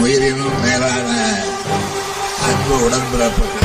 உயிரினும் மேலான அன்பு உடன்பிறப்புகள்.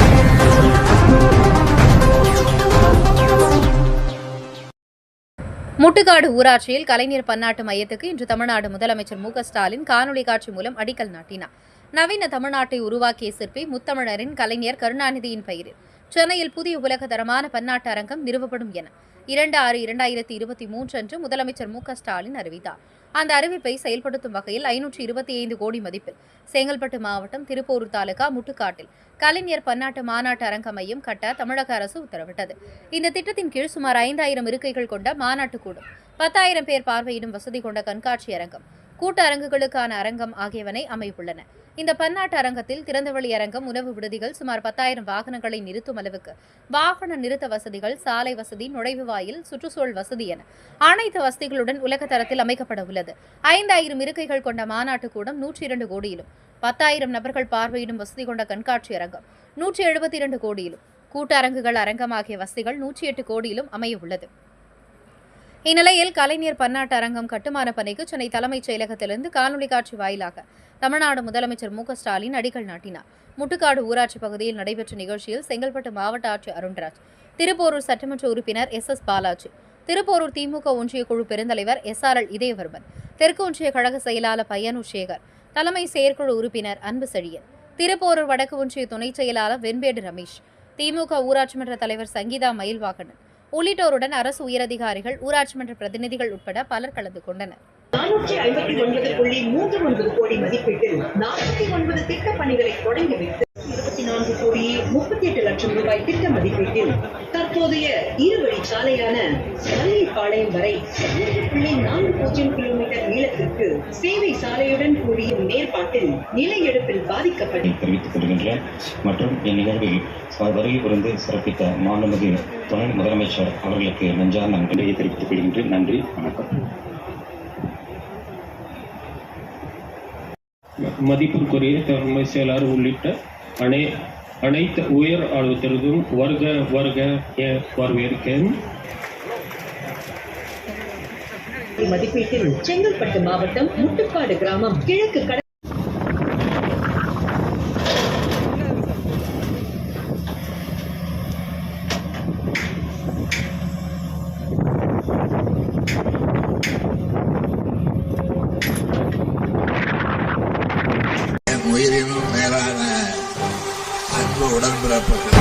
முட்டுக்காடு ஊராட்சியில் கலைஞர் பன்னாட்டு மையத்துக்கு இன்று தமிழ்நாடு முதலமைச்சர் மு ஸ்டாலின் காணொலி காட்சி மூலம் அடிக்கல் நாட்டினார். நவீன தமிழ்நாட்டை உருவாக்கிய சிற்பி முத்தமிழரின் கலைஞர் கருணாநிதியின் பெயரில் சென்னையில் புதிய உலக தரமான பன்னாட்டு அரங்கம் நிறுவப்படும் என இரண்டு ஆறு இரண்டாயிரத்தி இருபத்தி மூன்று அன்று முதலமைச்சர் மு ஸ்டாலின் அறிவித்தார். அந்த அறிவிப்பை செயல்படுத்தும் வகையில் ஐநூற்றி இருபத்தி ஐந்து கோடி மதிப்பில் செங்கல்பட்டு மாவட்டம் திருப்போரூர் தாலுகா முட்டுக்காட்டில் கலைஞர் பன்னாட்டு மாநாட்டு அரங்க மையம் கட்ட தமிழக அரசு உத்தரவிட்டது. இந்த திட்டத்தின் கீழ் சுமார் ஐந்தாயிரம் இருக்கைகள் கொண்ட மாநாட்டு கூடம் பத்தாயிரம் பேர் பார்வையிடும் வசதி கொண்ட கண்காட்சி அரங்கம் கூட்ட அரங்குகளுக்கான அரங்கம் ஆகியவனை அமைப்புள்ளன இந்த பன்னாட்டு அரங்கத்தில் திறந்தவெளி அரங்கம் உணவு விடுதிகள் சுமார் பத்தாயிரம் வாகனங்களை நிறுத்தும் அளவுக்கு. வாகன நிறுத்த வசதிகள் சாலை வசதி நுழைவு வாயில் சுற்றுச்சூழல் வசதி என அனைத்து வசதிகளுடன் உலக தரத்தில் அமைக்கப்பட உள்ளது. ஐந்தாயிரம் இருக்கைகள் கொண்ட மாநாட்டு கூடம் நூற்றி இரண்டு கோடியிலும் பத்தாயிரம் நபர்கள் பார்வையிடும் வசதி கொண்ட கண்காட்சி அரங்கம் நூற்றி எழுபத்தி இரண்டு கோடியிலும். கூட்ட அரங்குகள் அரங்கம் ஆகிய வசதிகள் நூற்றி எட்டு கோடியிலும் அமைய உள்ளது. இந்நிலையில் கலைஞர் பன்னாட்டு அரங்கம் கட்டுமான பணிக்கு சென்னை தலைமைச் செயலகத்திலிருந்து காணொலி காட்சி வாயிலாக தமிழ்நாடு முதலமைச்சர் மு ஸ்டாலின் அடிக்கல் நாட்டினார். முட்டுக்காடு ஊராட்சி பகுதியில் நடைபெற்ற நிகழ்ச்சியில் செங்கல்பட்டு மாவட்ட ஆட்சியர் அருண்ராஜ் திருப்போரூர் சட்டமன்ற உறுப்பினர் எஸ். எஸ். பாலாஜி திருப்போரூர் திமுக ஒன்றிய குழு பெருந்தலைவர் எஸ். ஆர். எல். இதயவர்மன் தெற்கு ஒன்றிய கழக செயலாளர் பையனு சேகர் தலைமை செயற்குழு உறுப்பினர் அன்பு செழியன் திருப்போரூர் வடக்கு ஒன்றிய துணைச் செயலாளர் வெண்பேடு ரமேஷ் திமுக ஊராட்சி மன்ற தலைவர் சங்கீதா மயில்வாகனன் உள்ளிட்டோருடன் அரசு உயரதிகாரிகள் ஊராட்சி மன்ற பிரதிநிதிகள் உட்பட பலர் கலந்து கொண்டனர். நானூற்றி ஐம்பத்தி ஒன்பது புள்ளி மூன்று ஒன்பது கோடி மதிப்பீட்டில் நாற்பத்தி ஒன்பது திட்ட பணிகளை தொடங்கி வைத்து நான்கு கோடி முப்பத்தி எட்டு லட்சம் ரூபாய் திட்ட மதிப்பீட்டில் தற்போதைய இருவழி சாலையான மல்லிப்பாளையம் வரை மூன்று புள்ளி நான்கு பூஜ்ஜியம் கிலோமீட்டர் நீளத்திற்கு சேவை சாலையுடன் கூடிய மேற்பாட்டில் நில எடுப்பில் பாதிக்கப்பட்டு தெரிவித்துக் கொள்கின்றேன். மற்றும் இந்நிகழ்வில் வருகை புரிந்து சிறப்பித்த மாண்புமிகு துணை முதலமைச்சர் அவர்களுக்கு நெஞ்சார்ந்த நன்றியை தெரிவித்துக் கொள்கின்றேன். நன்றி. வணக்கம். மதிப்பிற்குரிய தலைமை செயலாளர் உள்ளிட்ட அனை அனைத்து உயர் அலுவலர்களும் வருக வருக என வரவேற்கிறேன். மதிப்பீட்டில் செங்கல்பட்டு மாவட்டம் முட்டுக்காடு கிராமம் கிழக்கு கடற்கரை